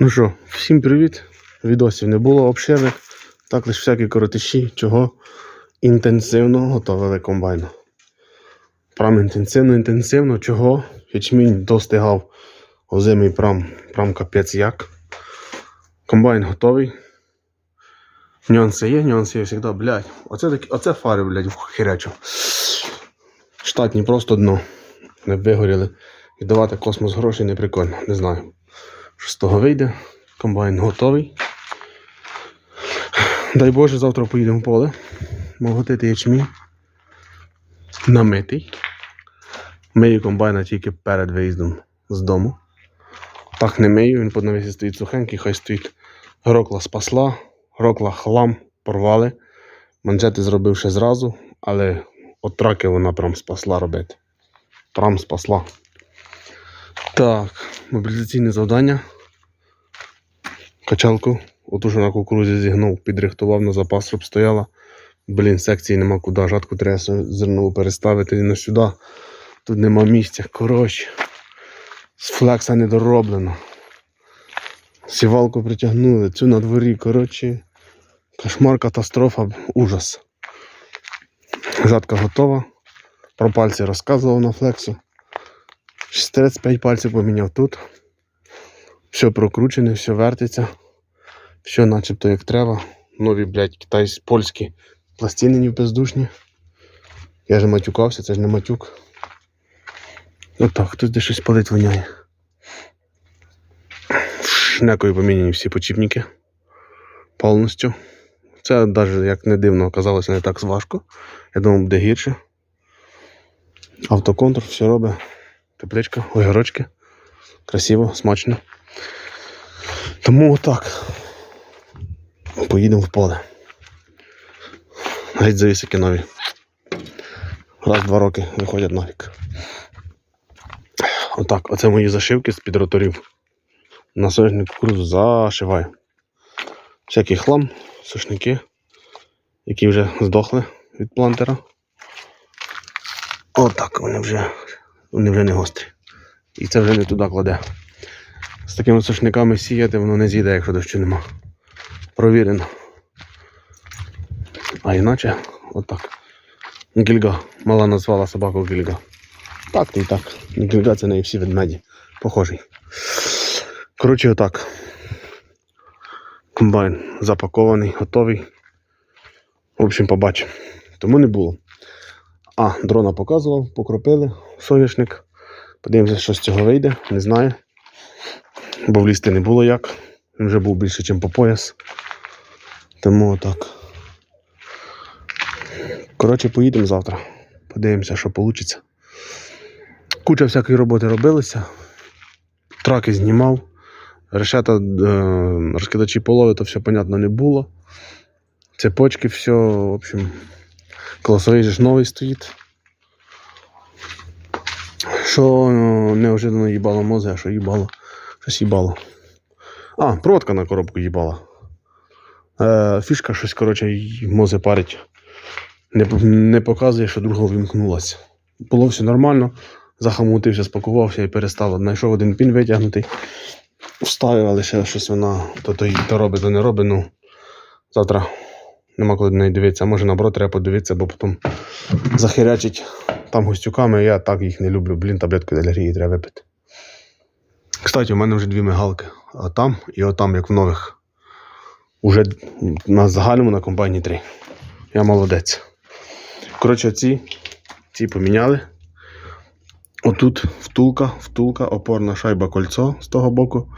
Ну що, всім привіт. Відосів не було обширних, так лише всякі коротиші, чого інтенсивно готовили комбайну. Прям інтенсивно, інтенсивно, чого ячмінь достигав озимий прям, прям капець як. Комбайн готовий. Нюанси є, нюанси є завжди, блядь. Оце, такі, оце фари, блядь, хірячу. Штатні просто дно. Не вигоріли. Віддавати космос грошей не прикольно, не знаю. Що з того вийде? Комбайн готовий. Дай Боже, завтра поїдемо в поле. Моготити ячмінь. Намитий. Мию комбайна тільки перед виїздом з дому. Так не мию, він по навісі стоїть сухенький, хай стоїть. Грокла спасла, грокла хлам порвали. Манжети зробив ще зразу, але от траки вона прям спасла робити. Прям спасла. Так, мобілізаційне завдання. Качалку, оту що на кукурузі зігнув, підрихтував на запас, щоб стояла. Блін, секції нема куди, жатку треба зернову переставити на сюди. Тут нема місця. Коротше, з флекса не дороблено. Сівалку притягнули, цю на дворі. Коротше, кошмар, катастрофа, ужас. Жатка готова. Про пальці розказував на флексу. 35 пальців поміняв тут. Все прокручене, все вертиться. Все начебто як треба. Нові, блядь, китайські, польські пластини бездушні. Я же матюкався, це ж не матюк. Отак, хтось де щось палить воняє. Шнекою поміняні всі почіпники. Повністю. Це навіть, як не дивно, оказалося не так важко. Я думав, буде гірше. Автоконтур, все робить. Тепличка, огірочки. Красиво, смачно. Тому отак. Поїдемо в поле. Геть завісики нові. Раз-два роки виходять нафік. Отак, оце мої зашивки з під роторів. На соняшник кукурудзу зашиваю. Всякий хлам, сушники, які вже здохли від плантера. Отак вони вже, вони вже не гострі. І це вже не туди кладе. З такими сушниками сіяти воно не з'їде, якщо дощу нема. Провірено. А іначе отак. Гільга. Мала назвала собаку Гільга. Так, то і так. Гільга це не всі ведмеді. Похожий. Коротше, отак. Комбайн запакований, готовий. В общем, побачимо. Тому не було. А, дрона показував, покропили соняшник. Подивимося, що з цього вийде, не знаю. Бо влізти не було як. Він вже був більше, ніж по пояс. Тому отак. Коротше, поїдемо завтра. Подивимося, що вийде. Куча всякої роботи робилася. Траки знімав. Решета, е, розкидачі полови, то все, понятно, не було. Цепочки, все, в общем, колосовий же ж новий стоїть. Що е, неожиданно їбало мозги, а що їбало? Щось їбало. А, проводка на коробку їбала. Е, фішка щось, коротше, мози парить. Не, не показує, що друга вимкнулася. Було все нормально, захамутився, спакувався і перестало. Знайшов один пін витягнутий. Вставив, але ще щось вона то, то, то робить, то не робить. Ну, завтра нема коли до неї дивитися. А може наоборот треба подивитися, бо потім захирячить там гостюками. Я так їх не люблю. Блін, таблетку алергії треба випити. Кстати, у мене вже дві мигалки. А там і отам, як в нових. Уже на загальному на компанії три. Я молодець. Коротше, ці, ці поміняли. Отут втулка, втулка, опорна шайба кольцо з того боку.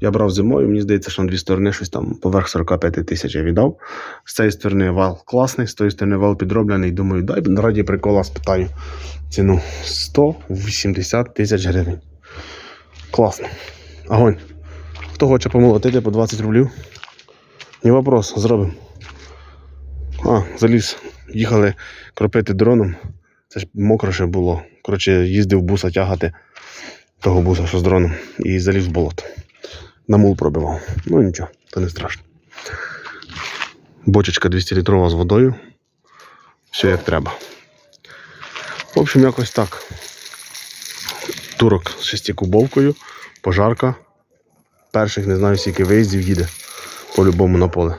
Я брав зимою, мені здається, що на дві сторони щось там поверх 45 тисяч я віддав. З цієї сторони вал класний, з тої сторони вал підроблений. Думаю, дай раді прикола спитаю ціну 180 тисяч гривень. Класно. Огонь. Хто хоче помолотити по 20 рублів? Не вопрос, зробимо. А, заліз. Їхали кропити дроном. Це ж мокро ще було. Коротше, їздив буса тягати того буса, що з дроном, і заліз в болото. На мул пробивав. Ну нічого, то не страшно. Бочечка 200 літрова з водою. Все як треба. В общем, якось так. Турок з шестикубовкою, пожарка. перших не знаю скільки виїздів їде по-любому на поле.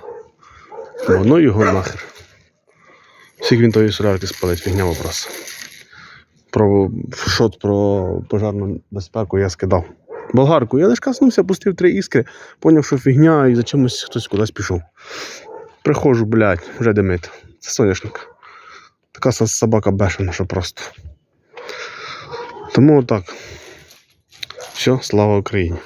Воно його нахер. Скільки він тої солярки спалить, фігня вопрос. Про шот про пожарну безпеку я скидав. Болгарку, я лише каснувся, пустив три іскри, поняв, що фігня, і за чимось хтось кудись пішов. Приходжу, блядь, вже димить. Це соняшник. Така собака бешена, що просто. Тому отак. Все, слава Україні.